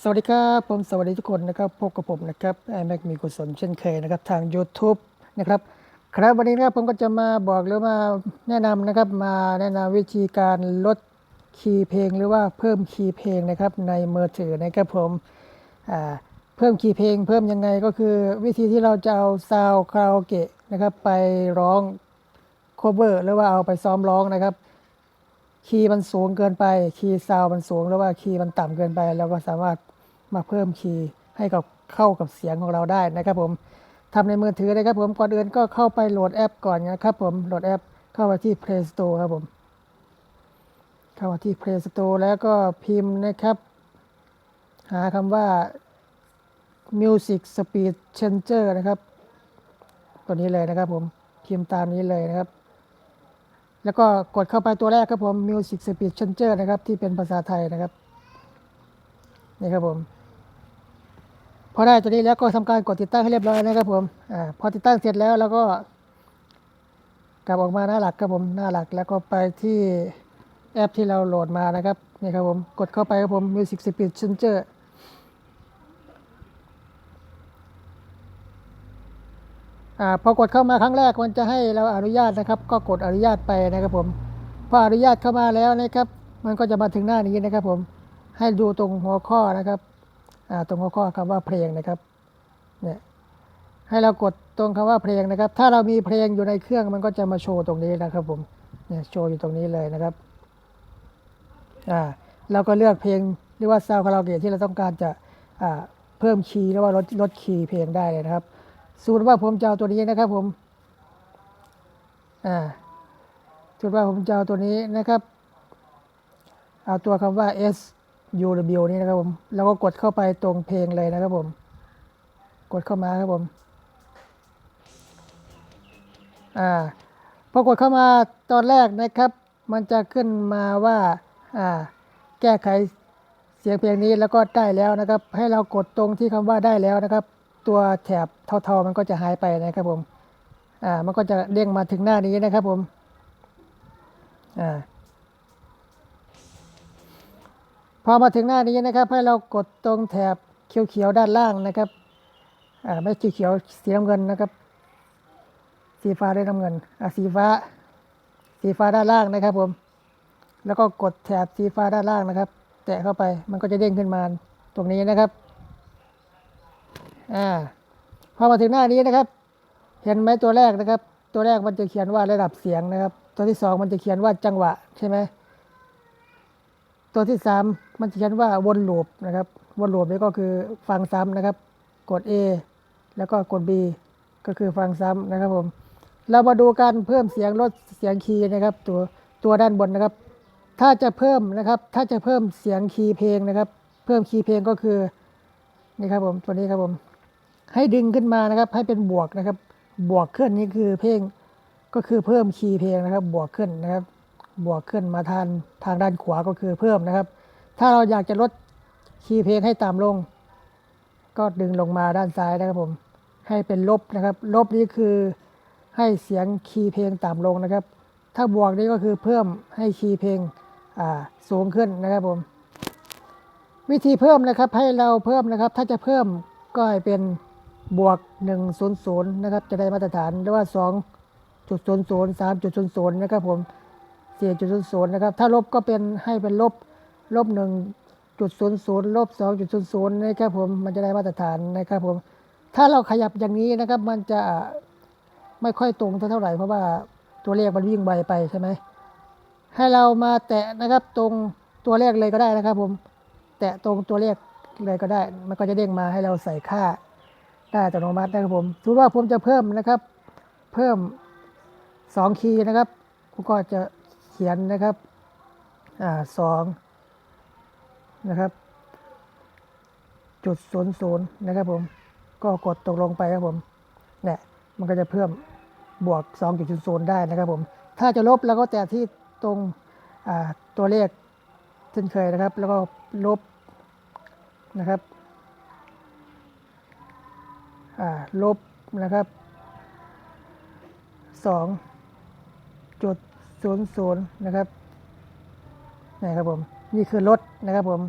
สวัสดีครับผมสวัสดีทุกคนนะครับพบกับผมนะครับไอแม็กมีกุศลเช่นเคยนะครับทาง YouTube นะครับครับวันนี้นะครับผมก็จะมาบอกหรือมาแนะนำนะครับมาแนะนำวิธีการลดคีย์เพลงหรือว่าเพิ่มคีย์เพลงนะครับในมือถือนะครับผมเพิ่มคีย์เพลง เพิ่มยังไงก็คือวิธีที่เราจะเอาซาวคาราโอเกะนะครับไปร้อง cover หรือว่าเอาไปซ้อมร้องนะครับ คีย์มันสูงเกินไป คีย์ซาวมันสูง หรือว่าคีย์มันต่ำเกินไปเราก็สามารถมาเพิ่มคีย์ให้กับเข้ากับเสียงของเราได้นะครับผมทำในมือถือเลยครับผมก่อนอื่นก็เข้าไปโหลดแอปก่อนนะครับผมโหลดแอปเข้าไปที่ Play Store ครับผมเข้ามาที่ Play Store แล้วก็พิมพ์นะครับ หาคำว่า Music Speed Changer นะครับ ตัวนี้เลยนะครับผมพิมพ์ตามนี้เลยนะครับ แล้วก็กดเข้าไปตัวแรกครับผม Music Speed Changer นะครับ ที่เป็นภาษาไทยนะครับ นี่ครับผม พอได้ตัวนี้แล้วก็ทำการกดติดตั้งให้เรียบร้อยนะครับผมอ่าพอติดตั้งเสร็จแล้วเราก็กลับออกมาหน้าหลักครับผมหน้าหลักแล้วก็ไปที่แอปที่เราโหลดมานะครับนี่ครับผมกดเข้าไปครับผม Music Speed Changer อ่า พอกดเข้ามาครั้งแรกมันจะให้เราอนุญาตนะครับ ก็กดอนุญาตไปนะครับผมพออนุญาตเข้ามาแล้วนะครับ มันก็จะมาถึงหน้านี้นะครับผมให้ดูตรงหัวข้อนะครับตรงหัวข้อคำว่าเพลงนะครับเนี่ยให้เรากดตรงคำว่าเพลงนะครับ ถ้าเรามีเพลงอยู่ในเครื่องมันก็จะมาโชว์ตรงนี้นะครับผมเนี่ยโชว์อยู่ตรงนี้เลยนะครับอ่าเราก็เลือกเพลงหรือว่าซาวคาราโอเกะที่เราต้องการจะอ่าเพิ่มคีย์หรือว่าลดลดคีย์เพลงได้เลยนะครับ สมมติว่าผมจะเอาตัวนี้นะครับผม อ่าสมมติว่าผมจะเอาตัวนี้นะครับ เอาตัวคำว่า S U W นี่นะครับผม แล้วก็กดเข้าไปตรงเพลงเลยนะครับผม กดเข้ามาครับผม อ่า พอกดเข้ามาตอนแรกนะครับ มันจะขึ้นมาว่า อ่า แก้ไขเสียงเพลงนี้แล้วก็ได้แล้วนะครับ ให้เรากดตรงที่คำว่าได้แล้วนะครับ ตัวแถบเทาๆมันก็จะหายไปนะครับผมอ่ามันก็จะเด้งมาถึงหน้านี้นะครับผมอ่าพอมาถึงหน้านี้นะครับ ให้เรากดตรงแถบเขียวๆด้านล่างนะครับอ่าไม่สีเขียวสีน้ำเงินนะครับ สีฟ้าได้น้ำเงินอ่าสีฟ้า สีฟ้าด้านล่างนะครับผมแล้วก็กดแถบสีฟ้าด้านล่างนะครับ แตะเข้าไปมันก็จะเด้งขึ้นมาตรงนี้นะครับ อ่าพอมาถึงหน้านี้นะครับ เห็นไหมตัวแรกนะครับ ตัวแรกมันจะเขียนว่าระดับเสียงนะครับ ตัวที่สองมันจะเขียนว่าจังหวะใช่ไหมตัวที่สามมันจะเขียนว่าวนลูปนะครับ วนลูปนี่ก็คือฟังซ้ำนะครับ กด A แล้วก็กด B ก็คือฟังซ้ำนะครับผม เรามาดูการเพิ่มเสียงลดเสียงคีย์นะครับ ตัวตัวด้านบนนะครับ ถ้าจะเพิ่มนะครับ ถ้าจะเพิ่มเสียงคีย์เพลงนะครับ เพิ่มคีย์เพลงก็คือนี่ครับผมตัวนี้ครับผม ให้ดึงขึ้นมานะครับ ให้เป็นบวกนะครับ บวกขึ้นนี่คือเพลงก็คือเพิ่มคีย์เพลงนะครับ บวกขึ้นนะครับ บวกขึ้นมาทางทางด้านขวาก็คือเพิ่มนะครับ ถ้าเราอยากจะลดคีย์เพลงให้ต่ำลง ก็ดึงลงมาด้านซ้ายนะครับผม ให้เป็นลบนะครับ ลบนี่คือให้เสียงคีย์เพลงต่ำลงนะครับ ถ้าบวกนี่ก็คือเพิ่มให้คีย์เพลงสูงขึ้นนะครับผม วิธีเพิ่มนะครับให้เราเพิ่มนะครับ ถ้าจะเพิ่มก็ให้เป็น บวก 100 นะครับ จะได้มาตรฐานหรือว่า 2.00 3.00 นะครับผม4.00 นะครับ ถ้าลบก็เป็นให้เป็นลบลบ 1.00 ลบ 2.00 นะครับผม มันจะได้มาตรฐานนะครับผม ถ้าเราขยับอย่างนี้นะครับ มันจะไม่ค่อยตรงเท่าไหร่ เพราะว่าตัวเลขมันวิ่งไวไปใช่ไหม ให้เรามาแตะนะครับตรงตัวเลขเลยก็ได้นะครับผม แตะตรงตัวเลขเลยก็ได้ มันก็จะเด้งมาให้เราใส่ค่า ได้อัตโนมัตินะครับผมสมมติว่าผมจะเพิ่มนะครับ เพิ่มสองคีย์นะครับ ผมก็จะเขียนนะครับ อ่าสองนะครับ จุดศูนย์ศูนย์นะครับผม ก็กดตกลงไปครับผม เนี่ย มันก็จะเพิ่มบวก 2.00 ได้นะครับผม ถ้าจะลบเราก็แตะที่ตรงอ่าตัวเลขเช่นเคยนะครับ แล้วก็ลบนะครับ ลบนะครับ2.00นะครับนี่ครับผมนี่คือลดนะครับผม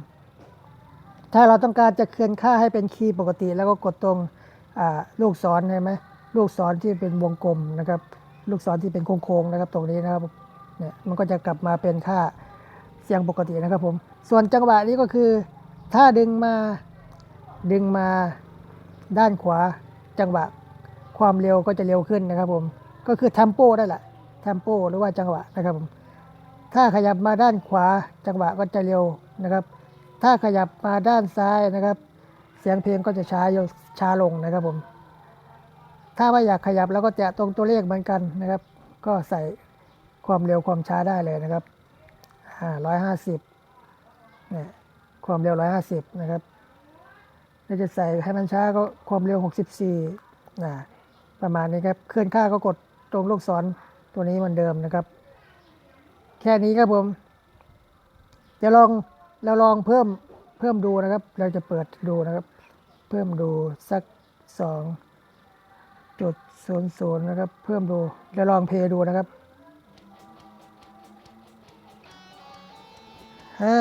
ถ้าเราต้องการจะเคลื่อนค่าให้เป็นคีย์ปกติ แล้วก็กดตรงลูกศรใช่ไหมลูกศรที่เป็นวงกลมนะครับ ลูกศรที่เป็นโค้งๆนะครับ ตรงนี้นะครับเนี่ยมันก็จะกลับมาเป็นค่าเสียงปกตินะครับผม ส่วนจังหวะนี้ก็คือ ถ้าดึงมาดึงมา ด้านขวาจังหวะความเร็วก็จะเร็วขึ้นนะครับผม ก็คือ tempo ได้แหละ tempo หรือว่าจังหวะนะครับผม ถ้าขยับมาด้านขวาจังหวะก็จะเร็วนะครับ ถ้าขยับมาด้านซ้ายนะครับ เสียงเพลงก็จะช้าช้าลงนะครับผม ถ้าไม่อยากขยับแล้วก็แตะตรงตัวเลขเหมือนกันนะครับ ก็ใส่ความเร็วความช้าได้เลยนะครับร้อยห้าสิบเนี่ยความเร็วร้อยห้าสิบนะครับ ถ้าจะใส่ให้มันช้าก็ความเร็วหกสิบสี่นะประมาณนี้ครับ เคลื่อนค่าก็กดตรงลูกศรตัวนี้เหมือนเดิมนะครับ แค่นี้ครับผมเดี๋ยวลองเราลองเพิ่มเพิ่มดูนะครับ เราจะเปิดดูนะครับ เพิ่มดูสักสองจุดศูนย์ศูนย์นะครับ เพิ่มดูเดี๋ยวลองเพย์ดูนะครับห้า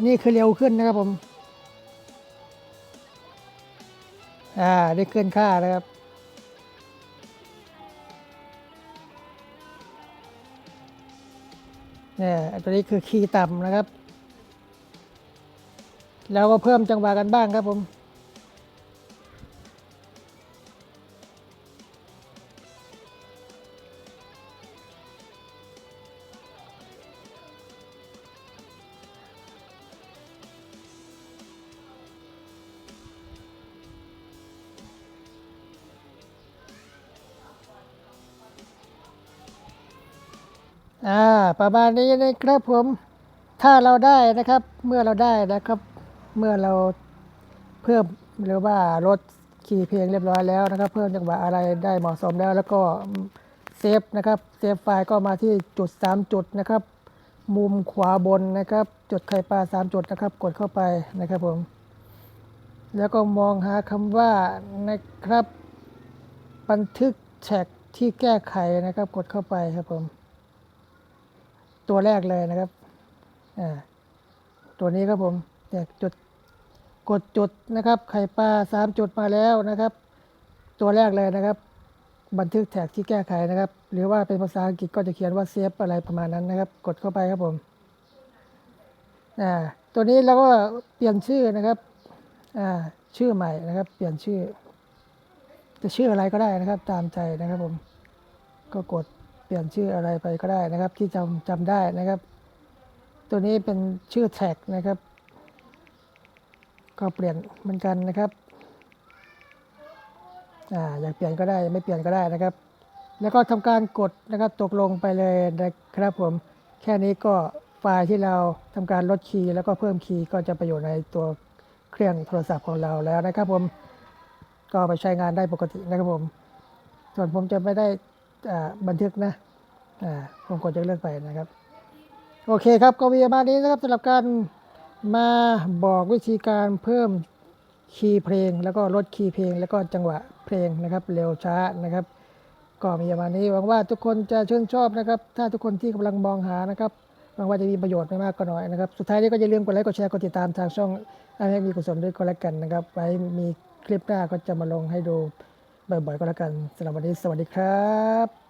นี่คือเร็วขึ้นนะครับผม อ่า ได้เคลื่อนค่านะครับ เนี่ยตัวนี้คือคีย์ต่ำนะครับ แล้วก็เพิ่มจังหวะกันบ้างครับผม อ่าประมาณนี้นะครับผมถ้าเราได้นะครับ เมื่อเราได้นะครับ เมื่อเราเพิ่มหรือว่าลดคีย์เพลงเรียบร้อยแล้วนะครับ เพิ่มจังหวะอะไรได้เหมาะสมแล้ว แล้วก็เซฟนะครับเซฟไฟล์ก็มาที่จุด 3 จุดนะครับ มุมขวาบนนะครับ จุดไข่ปลา3 จุดนะครับ กดเข้าไปนะครับผม แล้วก็มองหาคำว่านะครับ บันทึกแท็กที่แก้ไขนะครับ กดเข้าไปครับผม ตัวแรกเลยนะครับอ่าตัวนี้ครับผมเนี่ยจุดกดจุดนะครับ ไข่ปลาสามจุดมาแล้วนะครับ ตัวแรกเลยนะครับ บันทึกแท็กที่แก้ไขนะครับ หรือว่าเป็นภาษาอังกฤษก็จะเขียนว่าเซฟอะไรประมาณนั้นนะครับ กดเข้าไปครับผมอ่าตัวนี้เราก็เปลี่ยนชื่อนะครับอ่าชื่อใหม่นะครับ เปลี่ยนชื่อ จะชื่ออะไรก็ได้นะครับ ตามใจนะครับผม ก็กด ลี่ยนชื่ออะไรไปก็ได้นะครับ ที่จำจำได้นะครับ ตัวนี้เป็นชื่อแท็กนะครับ ก็เปลี่ยนเหมือนกันนะครับอ่าอยากเปลี่ยนก็ได้ไม่เปลี่ยนก็ได้นะครับ แล้วก็ทำการกดนะครับตกลงไปเลยนะครับผมแค่นี้ก็ไฟล์ที่เราทำการลดคีย์แล้วก็เพิ่มคีย์ก็จะไปอยู่ในตัวเครื่องโทรศัพท์ของเราแล้วนะครับผมก็ไปใช้งานได้ปกตินะครับผม ส่วนผมจะไม่ได้ บันทึกนะผมกดจะเลือกไปนะครับ โอเคครับก็มีประมาณนี้นะครับสำหรับการมาบอกวิธีการเพิ่มคีย์เพลง แล้วก็ลดคีย์เพลง แล้วก็จังหวะเพลงนะครับ เร็วช้านะครับ ก็มีประมาณนี้หวังว่าทุกคนจะชื่นชอบนะครับ ถ้าทุกคนที่กำลังมองหานะครับหวังว่าจะมีประโยชน์ไม่มากก็น้อยนะครับ สุดท้ายนี้ก็อย่าลืมกดไลค์กดแชร์กดติดตามทางช่องให้มีกุศลด้วยก็แล้วกันนะครับ ไว้มีคลิปหน้าก็จะมาลงให้ดู บ่อยๆก็แล้วกันสำหรับวันนี้สวัสดีครับ